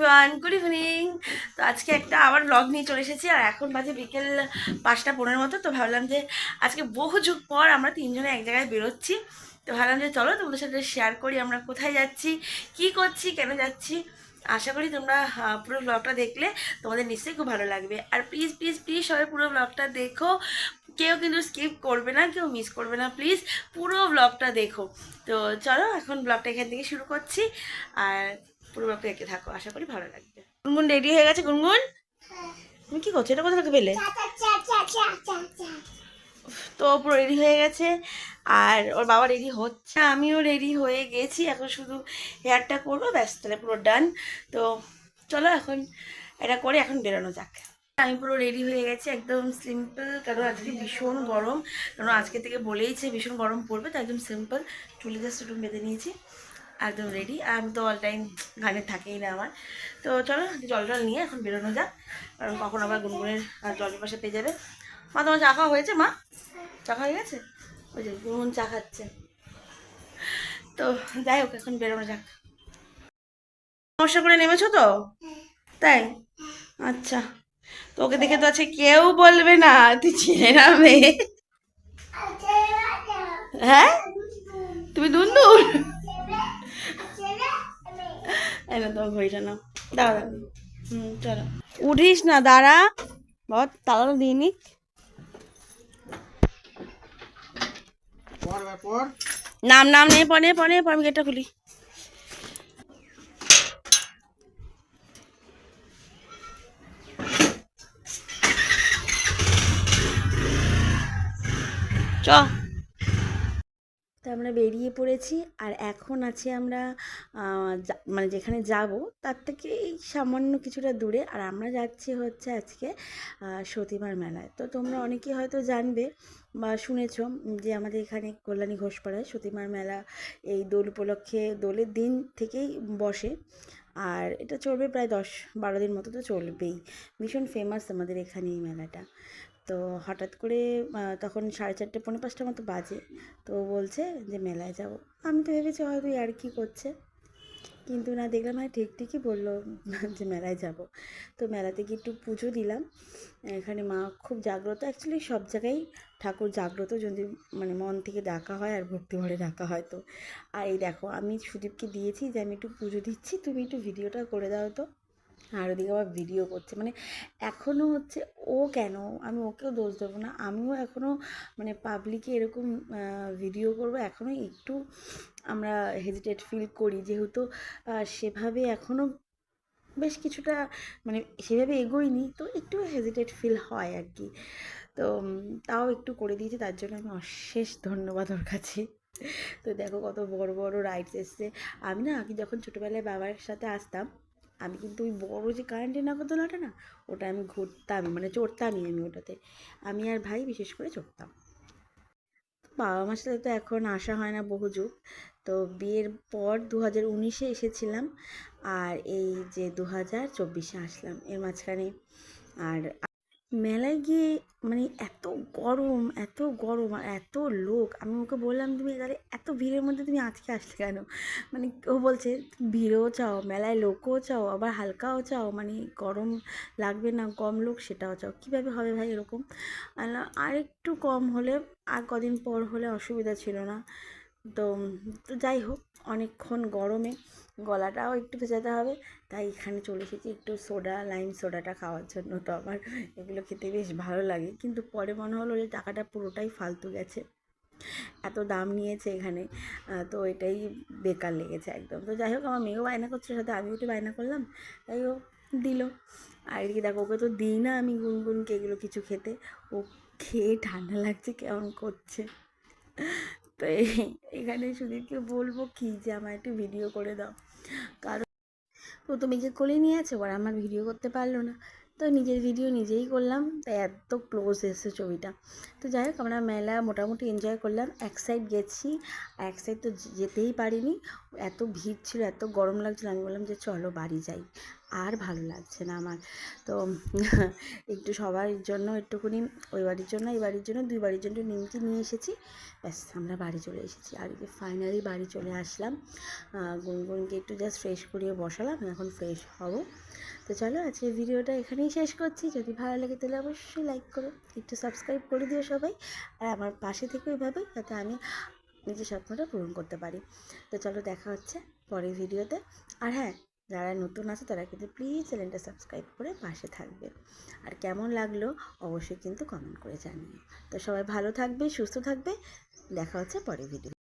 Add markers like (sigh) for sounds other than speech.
Everyone good evening তো আজকে একটা আবার ব্লগ নিয়ে চলে এসেছি, আর এখন বাজে বিকেল পাঁচটা পনেরো মতো, তো ভাবলাম যে আজকে বহু যুগ পর আমরা তিনজনে এক জায়গায় বেরোচ্ছি। তো ভাবলাম যে চলো তোমাদের সাথে শেয়ার করি আমরা কোথায় যাচ্ছি, কি করছি, কেন যাচ্ছি। আশা করি তোমরা পুরো ব্লগটা দেখলে তোমাদের নিশ্চয়ই খুব ভালো লাগবে। আর প্লিজ প্লিজ প্লিজ সবাই পুরো ব্লগটা দেখো। কেউ কিন্তু স্কিপ করবে না, কেউ মিস করবে না প্লিজ পুরো ব্লগটা দেখো। তো চলো এখন ব্লগটা এখান থেকে শুরু করছি। আর পুরো ব্লগটা দেখতে থাকো, আশা করি ভালো লাগবে। গুনগুন রেডি হয়ে গেছে? গুনগুন? তুমি কি করছ? এটা কোথা থেকে পেলে? তো পুরো রেডি হয়ে গেছে, আর ওর বাবা রেডি হচ্ছে আমিও রেডি হয়ে গেছি, এখন শুধু হেয়ারটা করব, ব্যাস, তাহলে পুরো ডান তো চলো এখন এটা করে এখন বেরোনো যাক। আমি পুরো রেডি হয়ে গেছি, একদম সিম্পল কারণ আজকে ভীষণ গরম। কারণ আজকে থেকে বলেইছে ভীষণ গরম পড়বে তো একদম সিম্পল চুলে জাস্ট বেঁধে নিয়েছি। একদম রেডি আমি তো অল টাইম গানে থাকেই না আমার। তো চলো, জল টল নিয়ে এখন বেরোনো যাক। কারণ কখন আবার গুনগুনের জলের পাশে পেয়ে যাবে। মা, তোমার চা খাওয়া হয়েছে, মা? চা খাওয়া হয়ে গেছে? ওই যে গুনগুন চা খাচ্ছে। তো যাই হোক, এখন বেরোনো যাক। সমস্যা করে নেমেছো তো? তাই? আচ্ছা। তো ওকে দেখে তো আছে কেউ বলবে না, তুই ছেলে না মেয়ে। হ্যাঁ? তুমি দুন দুন্দুর? এই না তোমার ঘড়িটা নাও। দাঁড়া দাঁড়া। হুম চলো উঠিস না দাঁড়া। বাবা তালা দিয়ে নিক পর পর। নাম নাম নে পনে পনে পর আমি গেটটা খুলি। চ। আমরা বেরিয়ে পড়েছি আর এখন আছি আমরা মানে যেখানে যাব তার থেকে এই সামান্য কিছুটা দূরে আর আমরা যাচ্ছি হচ্ছে আজকে সতীমার মেলায়। তো তোমরা অনেকেই হয়তো জানবে বা শুনেছো যে আমাদের এখানে কল্যাণী ঘোষপাড়ায় সতীমার মেলা এই দোল উপলক্ষে দোলের দিন থেকেই বসে। আর এটা চলবে প্রায় দশ বারো দিন মতো তো চলবেই। ভীষণ ফেমাস আমাদের এখানে এই মেলাটা। তো হঠাৎ করে তখন সাড়ে চারটে, পৌনে পাঁচটা মতো বাজে। তো বলছে যে, মেলায় যাব। আমি তো ভেবেছি হয়তো আর কি করছে। কিন্তু না, দেখলাম হ্যাঁ ঠিক ঠিকই বলল (laughs) যে, মেলায় যাব। তো মেলাতে গিয়ে একটু পুজো দিলাম। এখানে মা খুব জাগ্রত। অ্যাকচুয়ালি সব জায়গায় ঠাকুর জাগ্রত। যদি মানে মন থেকে ডাকা হয় আর ভক্তি ভরে ডাকা হয় তো। আর এই দেখো, আমি সুদীপকে দিয়েছি যে, আমি একটু পুজো দিচ্ছি। তুমি একটু ভিডিওটা করে দাও তো। আর ওদিকে আবার ভিডিও করছে। মানে এখনও হচ্ছে ও কেন? আমি ওকেও দোষ দেবো না। আমিও এখনও মানে পাবলিকে এরকম ভিডিও করব। এখনও একটু আমরা হেজিটেট ফিল করি। যেহেতু সেভাবে এখনও বেশ কিছুটা মানে সেভাবে এগোইনি তো একটু হেজিটেট ফিল হয় আর কি। তো তাও একটু করে দিয়েছি। তার জন্য আমি অশেষ ধন্যবাদ ওর কাছে। তো দেখো কত বড় বড় রাইডস এসছে। আমি না আগে যখন ছোটোবেলায় বাবার সাথে আসতাম আমি কিন্তু ওই বড়ো যে কারেন্টের নাগরদোলাটা না, ওটা আমি ঘুরতামই মানে চড়তামই আমি ওটাতে। আমি আর ভাই বিশেষ করে চড়তাম। বাবা মার সাথে তো এখন আসা হয় না বহু যুগ। তো বিয়ের পর দু হাজার উনিশে এসেছিলাম, আর এই যে দু হাজার চব্বিশে আসলাম, এর মাঝখানে। আর মেলায় গিয়ে মানে এত গরম এত গরম আর এত লোক। আমি ওকে বললাম, তুমি তাহলে এত ভিড়ের মধ্যে তুমি আজকে আসলে কেন? মানে ও বলছে, ভিড়ও চাও, মেলায় লোকও চাও, আবার হালকাও চাও মানে গরম লাগবে না, কম লোক সেটাও চাও। কীভাবে হবে ভাই এরকম? আর একটু কম হলে, আর কদিন পর হলে অসুবিধা ছিল না। তো তো যাই হোক, অনেকক্ষণ গরমে গলাটাও একটু ভেজাতে হবে। তাই এখানে চলে এসেছি একটু সোডা লাইম সোডাটা খাওয়ার জন্য। তো আমার এগুলো খেতে বেশ ভালো লাগে। কিন্তু পরে মনে হলো যে টাকাটা পুরোটাই ফালতু গেছে। এত দাম নিয়েছে এখানে। তো এটাই বেকার লেগেছে একদম। তো যাই হোক, আমার মেয়েও বায়না করছে সাথে। আমিও একটু বায়না করলাম। তাই ও দিল। আর এদিকে দেখো, ওকে তো দিই না আমি গুনগুনকে এগুলো কিছু খেতে। ও খেয়ে ঠান্ডা লাগছে, কেমন করছে। তো এখানে সুদীপকে বলব কি যে আমার একটু ভিডিও করে দাও। কারণ প্রথমে মেয়েকে কোলে নিয়ে আছে আর আমার ভিডিও করতে পারল না। তো নিজের ভিডিও নিজেই করলাম, তাই এত ক্লোজ এসেছে ছবিটা। তো যাই হোক, আমরা মেলা মোটামুটি এনজয় করলাম। এক সাইড গেছি এক সাইড তো যেতেই পারিনি। এত ভিড় ছিল, এত গরম লাগছিল, আমি বললাম যে চলো বাড়ি যাই। আর ভালো লাগছে না আমার। তো (laughs) একটু সবার জন্য একটুখানি, ওই বাড়ির জন্য, এই বাড়ির জন্য, দুই বাড়ির জন্য নিমকি নিয়ে এসেছি। ব্যাস, আমরা বাড়ি চলে এসেছি। আর কি ফাইনালি বাড়ি চলে আসলাম। গুনগুনকে একটু জাস্ট ফ্রেশ করিয়ে বসালাম এখন ফ্রেশ হব। তো চলো, আজকে ভিডিওটা এখানেই শেষ করছি। যদি ভালো লাগে তাহলে অবশ্যই লাইক করো, একটু সাবস্ক্রাইব করে দিও সবাই। আর আমার পাশে থেকে ওইভাবে যাতে আমি নিজের স্বপ্নটা পূরণ করতে পারি। তো চলো দেখা হচ্ছে পরের ভিডিওতে। আর হ্যাঁ যারা নতুন আছে তারা কিন্তু প্লিজ চ্যানেলটা সাবস্ক্রাইব করে পাশে থাকবে। আর কেমন লাগল অবশ্যই কিন্তু কমেন্ট করে জানিও। তো সবাই ভালো থাকবে, সুস্থ থাকবে। দেখা হচ্ছে পরের ভিডিও